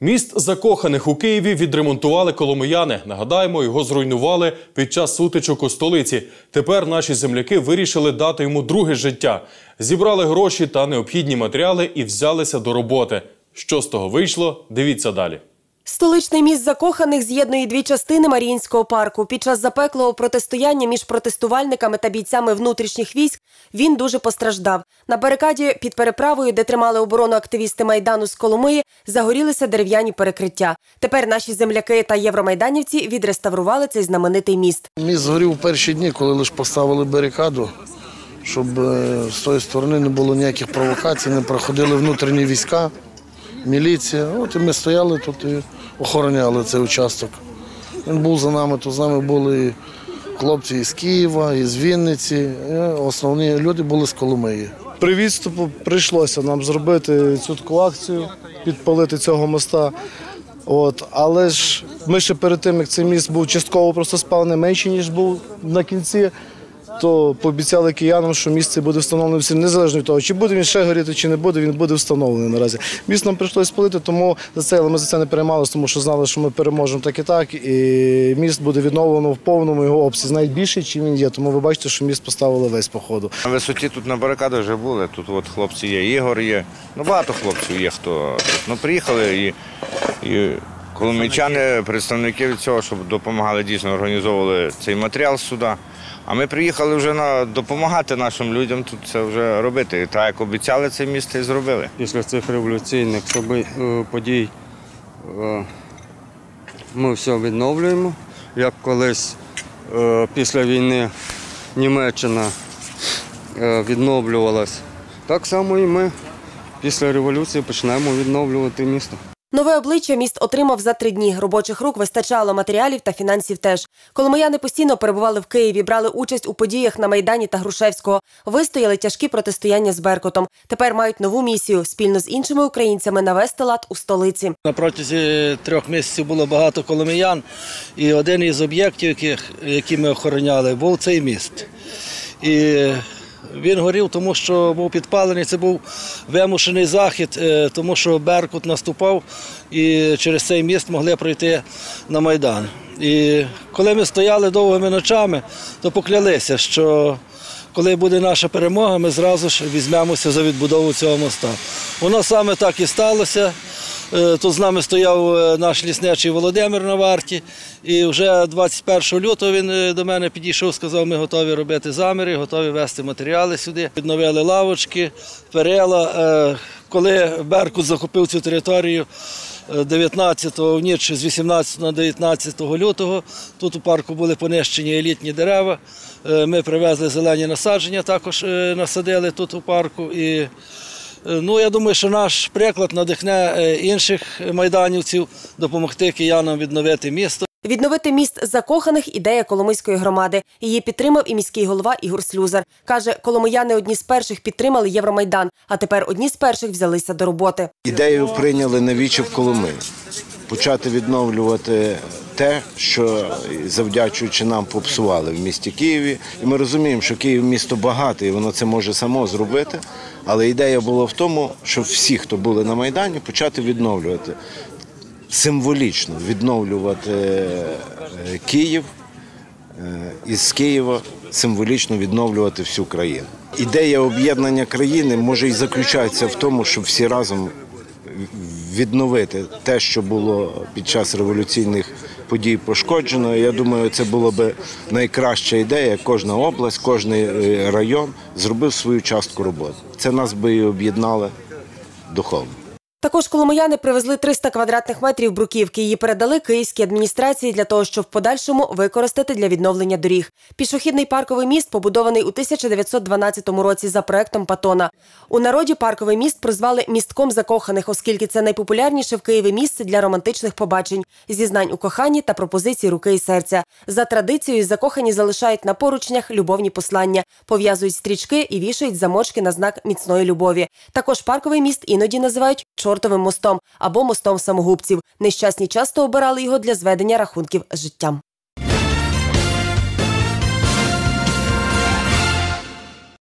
Міст закоханих у Києві відремонтували коломияни. Нагадаємо, його зруйнували під час сутичок у столиці. Тепер наші земляки вирішили дати йому друге життя. Зібрали гроші та необхідні матеріали і взялися до роботи. Що з того вийшло? Дивіться далі. Столичний міст закоханих з'єднує дві частини Маріїнського парку. Під час запеклого протистояння між протестувальниками та бійцями внутрішніх військ він дуже постраждав. На барикаді під переправою, де тримали оборону активісти майдану з Коломиї, загорілися дерев'яні перекриття. Тепер наші земляки та євромайданівці відреставрували цей знаменитий міст. Міст згорів у перші дні, коли лише поставили барикаду, щоб е, з тої сторони не було ніяких провокацій, не проходили внутрішні війська, міліція. От і ми стояли тут і охороняли цей участок. Він був за нами, то з нами були і хлопці із Києва, із Вінниці. і Основні люди були з Коломиї. При відступу прийшлося нам зробити цю таку акцію, підпалити цього моста. От, але ж ми ще перед тим, як цей міст був частково просто спалений менше, ніж був на кінці, то пообіцяли киянам, що місце буде встановлено всім, незалежно від того, чи буде він ще горіти, чи не буде, він буде встановлений наразі. Міст нам прийшлося спалити, тому за це але ми за це не переймалися, тому що знали, що ми переможемо так і так. І міст буде відновлено в повному його обсязі, навіть чим він є. Тому ви бачите, що міст поставили весь по ходу. На висоті тут на барикадах вже були. Тут от хлопці є, Ігор є. Ну багато хлопців є, хто. Ну, приїхали і, і коломійчани, представники цього, щоб допомагали дійсно організовували цей матеріал сюди. А ми приїхали вже на допомагати нашим людям тут це вже робити. І так як обіцяли це місце і зробили. після цих революційних е, подій е, ми все відновлюємо. Як колись е, після війни Німеччина відновлювалась, так само і ми після революції почнемо відновлювати місто. Нове обличчя міст отримав за три дні. Робочих рук вистачало матеріалів та фінансів теж. Коломияни постійно перебували в Києві, брали участь у подіях на Майдані та Грушевського. Вистояли тяжкі протистояння з Беркутом. Тепер мають нову місію спільно з іншими українцями навести лад у столиці. На протязі трьох місяців було багато коломиян, і один із об'єктів, які ми охороняли, був цей міст. І він горів, тому що був підпалений. Це був вимушений захід, е, тому що Беркут наступав і через цей міст могли пройти на Майдан. І коли ми стояли довгими ночами, то поклялися, що коли буде наша перемога, ми зразу ж візьмемося за відбудову цього моста. Воно саме так і сталося. Е, Тут з нами стояв е, наш лісничий Володимир на варті, і вже 21 лютого він е, до мене підійшов, сказав, ми готові робити заміри, готові вести матеріали сюди. Відновили лавочки, перила. Е, Коли Беркут захопив цю територію 19-го в ніч з 18 на 19 лютого, тут у парку були понищені елітні дерева. Ми привезли зелені насадження, також насадили тут у парку. І Ну, я думаю, що наш приклад надихне е, інших майданівців допомогти киянам відновити місто. Відновити міст закоханих ідея Коломийської громади. Її підтримав і міський голова Ігор Слюзар. Каже, коломияни одні з перших підтримали Євромайдан, а тепер одні з перших взялися до роботи. Ідею прийняли навічі в Коломиї. Почати відновлювати те, що завдячуючи нам попсували в місті Києві. І ми розуміємо, що Київ місто багате, і воно це може само зробити. Але ідея була в тому, щоб всі, хто були на Майдані, почати відновлювати. Символічно відновлювати е, Київ е, із Києва символічно відновлювати всю країну. Ідея об'єднання країни може і заключається в тому, щоб всі разом відновити те, що було під час революційних подій пошкоджено. Я думаю, це була би найкраща ідея. Кожна область, кожен район зробив свою частку роботи. Це нас би і об'єднало духовно. Також коломияни привезли 300 квадратних метрів бруківки. Її передали київській адміністрації для того, щоб в подальшому використати для відновлення доріг. Пішохідний парковий міст побудований у 1912 році за проектом Патона. У народі парковий міст прозвали містком закоханих, оскільки це найпопулярніше в Києві місце для романтичних побачень, зізнань у коханні та пропозицій руки і серця. За традицією закохані залишають на поручнях любовні послання, пов'язують стрічки і вішають замочки на знак міцної любові. Також парковий міст іноді називають чортовим мостом або мостом самогубців. Нещасні часто обирали його для зведення рахунків з життям.